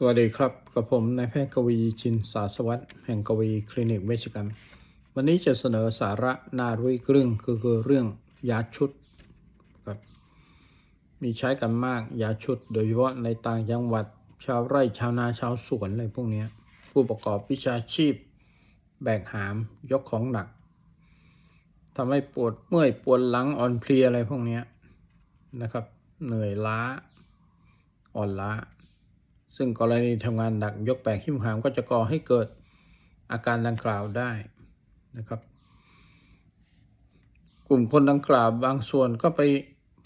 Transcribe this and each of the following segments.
สวัสดีครับ กับผมนายแพทย์กวีชินสาสวัสดิ์แห่งกวีคลินิกเวชกรรม วันนี้จะเสนอสาระนารุยเรื่องคือคือเรื่องยาชุดครับมีใช้กันมากยาชุด โดยเฉพาะในต่างจังหวัดชาวไร่ชาวนาชาวสวนอะไรพวกนี้ผู้ประกอบวิชาชีพ แบกหามยกของหนักทำให้ปวดเมื่อยปวดหลังอ่อนเพลียอะไรพวกนี้นะครับ เหนื่อยล้า อ่อนล้า ซึ่งกรณีทำงานหนักยกแบกหิ้มหามก็จะก่อให้เกิดอาการดังกล่าวได้นะครับ กลุ่มคนดังกล่าวบางส่วนก็ไป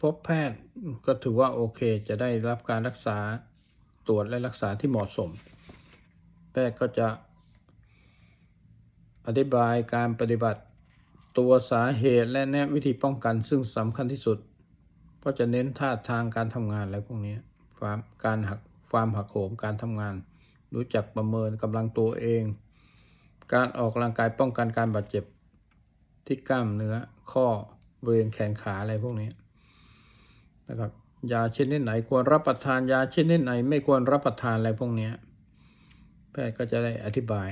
พบแพทย์ก็ถือว่าโอเค จะได้รับการรักษาตรวจและรักษาที่เหมาะสม แพทย์ก็จะอธิบายการปฏิบัติตัวสาเหตุและแนะวิธีป้องกันซึ่งสำคัญที่สุด เพราะจะเน้นท่าทางการทำงานอะไรพวกนี้ความการหัก ความหักโหมการทำงาน รู้จักประเมินกำลังตัวเอง การออกกำลังกายป้องกันการบาดเจ็บ ที่กล้ามเนื้อข้อบริเวณแขนขาอะไรพวกนี้นะครับยาชนิดไหนควรรับประทานยาชนิดไหน ไม่ควรรับประทานอะไรพวกนี้แพทย์ก็จะได้อธิบาย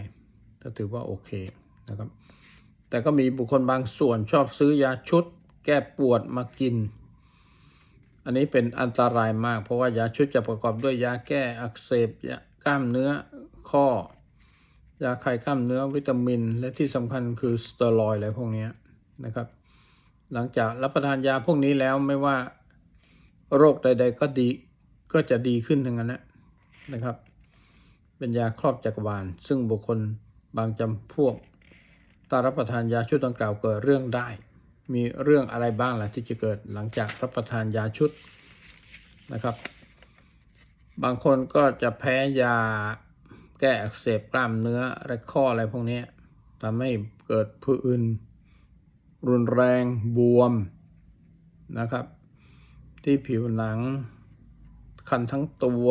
ก็ถือว่าโอเคนะครับ แต่ก็มีบุคคลบางส่วนชอบซื้อยาชุด แก้ปวดมากิน อันนี้เป็นอันตรายมาก เพราะว่ายาชุดจะประกอบด้วยยาแก้อักเสบยากล้ามเนื้อข้อยาคลายกล้ามเนื้อวิตามิน และที่สำคัญคือสเตียรอยด์อะไรพวกนี้นะครับ หลังจากรับประทานยาพวกนี้แล้วไม่ว่าโรคใด ๆ ก็ดีก็จะดีขึ้นทั้งนั้นนะครับ เป็นยาครอบจักรวาล ซึ่งบุคคลบางจำพวกถ้ารับประทานยาชุดดังกล่าวเกิดเรื่องได้ มีเรื่องอะไรบ้างล่ะที่จะเกิดหลังจากรับประทานยาชุดนะครับ บางคนก็จะแพ้ยาแก้อักเสบกล้ามเนื้อและข้ออะไรพวกนี้ทำให้เกิดผื่นรุนแรงบวมนะครับ ที่ผิวหนังคันทั้งตัว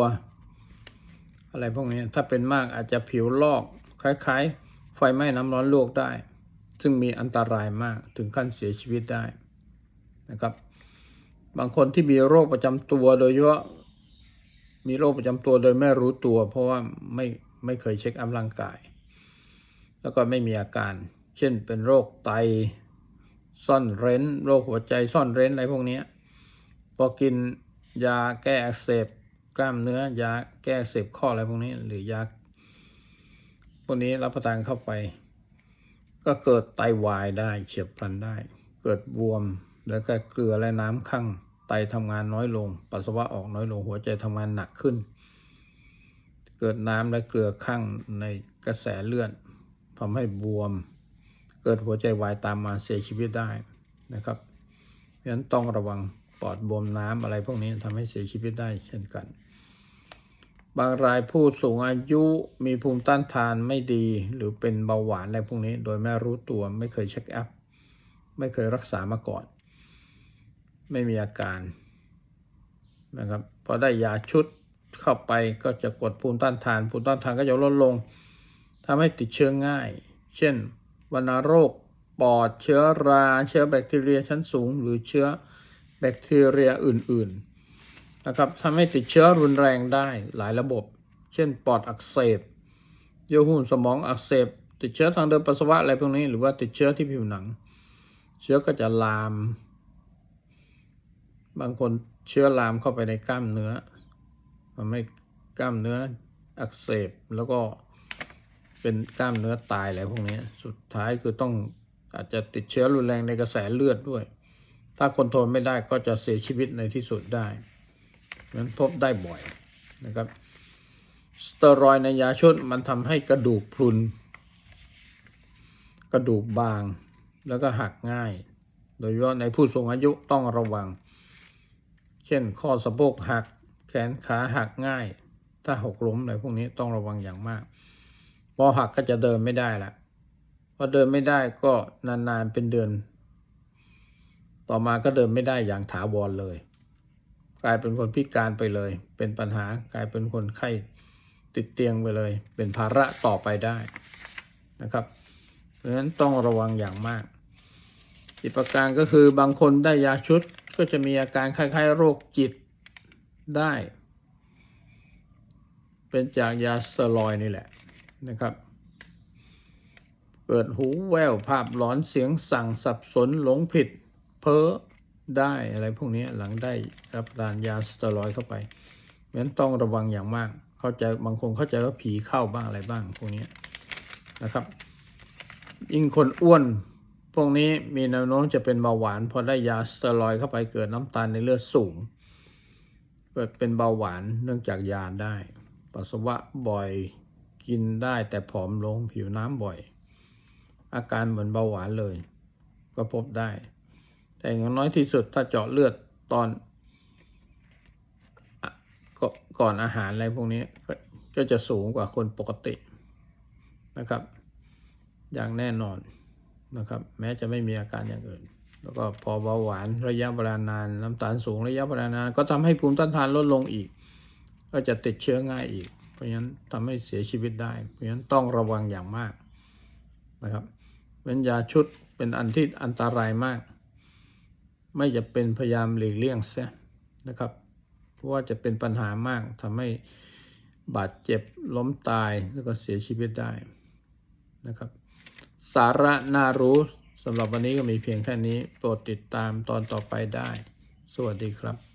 อะไรพวกนี้ถ้าเป็นมากอาจจะผิวลอกคล้ายๆ ไฟไหม้น้ำร้อนลวกได้ ซึ่งมีอันตรายมากถึงขั้นเสียชีวิตได้นะครับ บางคนที่มีโรคประจำตัวโดยเฉพาะมีโรคประจำตัวโดยไม่รู้ตัว เพราะว่าไม่ไม่เคยเช็คอัพร่างกาย แล้วก็ไม่มีอาการ เช่นเป็นโรคไตซ่อนเร้น โรคหัวใจซ่อนเร้นอะไรพวกนี้พอกินยาแก้อักเสบกล้ามเนื้อยาแก้อักเสบข้ออะไรพวกนี้ หรือยาพวกนี้รับประทานเข้าไป ก็เกิดไตวายได้เฉียบพลันได้ เกิดบวมแล้วก็เกลือและน้ำข้างไตทำงานน้อยลง ปัสสาวะออกน้อยลงหัวใจทำงานหนักขึ้น เกิดน้ำและเกลือข้างในกระแสเลือดทำให้บวม เกิดหัวใจวายตามมาเสียชีวิตได้นะครับเพราะฉะนั้นต้องระวังปอดบวมน้ำอะไรพวกนี้ทำให้เสียชีวิตได้เช่นกัน บางรายผู้สูงอายุมีภูมิต้านทานไม่ดี หรือเป็นเบาหวานอะไรพวกนี้ โดยไม่รู้ตัวไม่เคยเช็คอัพไม่เคยรักษามาก่อน ไม่มีอาการนะครับพอได้ยาชุดเข้าไปก็จะกดภูมิต้านทาน ภูมิต้านทานก็จะลดลงทำให้ติดเชื้อง่าย เช่นวัณโรคปอดเชื้อรา เชื้อแบคทีเรียชั้นสูง หรือเชื้อแบคทีเรียอื่น ๆ นะครับทำให้ติดเชื้อรุนแรงได้หลายระบบ เช่นปอดอักเสบเยื่อหุ้มสมองอักเสบ ติดเชื้อทางเดินปัสสาวะอะไรพวกนี้ หรือว่าติดเชื้อที่ผิวหนัง เชื้อก็จะลาม บางคนเชื้อลามเข้าไปในกล้ามเนื้อทำให้กล้ามเนื้ออักเสบแล้วก็เป็นกล้ามเนื้อตายอะไรพวกนี้ สุดท้ายคือต้องอาจจะติดเชื้อรุนแรงในกระแสเลือดด้วย ถ้าคนทนไม่ได้ก็จะเสียชีวิตในที่สุดได้ นั้นพบได้บ่อยนะครับ สเตียรอยในยาชุดมันทำให้กระดูกพรุน กระดูกบาง แล้วก็หักง่าย โดยเฉพาะในผู้สูงอายุต้องระวัง เช่นข้อสะโพกหัก แขนขาหักง่าย ถ้าหกล้มอะไรพวกนี้ต้องระวังอย่างมาก พอหักก็จะเดินไม่ได้ละพอเดินไม่ได้ก็นานๆเป็นเดือน ต่อมาก็เดินไม่ได้อย่างถาวรเลย กลายเป็นคนพิการไปเลย เป็นปัญหากลายเป็นคนไข้ติดเตียงไปเลย เป็นภาระต่อไปได้นะครับ เพราะฉะนั้นต้องระวังอย่างมาก อีกประการก็คือบางคนได้ยาชุดก็จะมีอาการคล้ายๆ โรคจิตได้ เป็นจากยาสเตียรอยนี่แหละนะครับ เกิดหูแววภาพหลอนเสียงสั่งสับสนหลงผิด เพ้อ ได้อะไรพวกนี้หลังได้รับประทานยาสเตียรอยด์เข้าไปเพราะฉะนั้นต้องระวังอย่างมาก เข้าใจบางคนเข้าใจว่าผีเข้าบ้างอะไรบ้างพวกนี้นะครับ ยิ่งคนอ้วนพวกนี้มีแนวโน้มจะเป็นเบาหวานพอได้ยาสเตียรอยด์เข้าไปเกิดน้ำตาลในเลือดสูง เกิดเป็นเบาหวานเนื่องจากยาได้ ปัสสาวะบ่อยกินได้แต่ผอมลงผิวน้ำบ่อย อาการเหมือนเบาหวานเลย ก็พบได้ แต่อย่างน้อยที่สุดถ้าเจาะเลือดตอนอกก่อนอาหารอะไรพวกนี้ก็จะสูงกว่าคนปกตินะครับ อย่างแน่นอนนะครับ แม้จะไม่มีอาการอย่างอื่น แล้วก็พอเบาหวานระยะเวลานานน้ำตาลสูงระยะเวลานาน ก็ทำให้ภูมิต้านทานลดลงอีก ก็จะติดเชื้อง่ายอีก เพราะฉะนั้นทำให้เสียชีวิตได้ เพราะฉะนั้นต้องระวังอย่างมากนะครับเป็นยาชุดเป็นอันที่อันตรายมาก ไม่จะเป็นพยายามหลีกเลี่ยงเสียนะครับ เพราะว่าจะเป็นปัญหามากทำให้บาดเจ็บล้มตายแล้วก็เสียชีวิตได้นะครับ สาระน่ารู้สำหรับวันนี้ก็มีเพียงแค่นี้ โปรดติดตามตอนต่อไปได้ สวัสดีครับ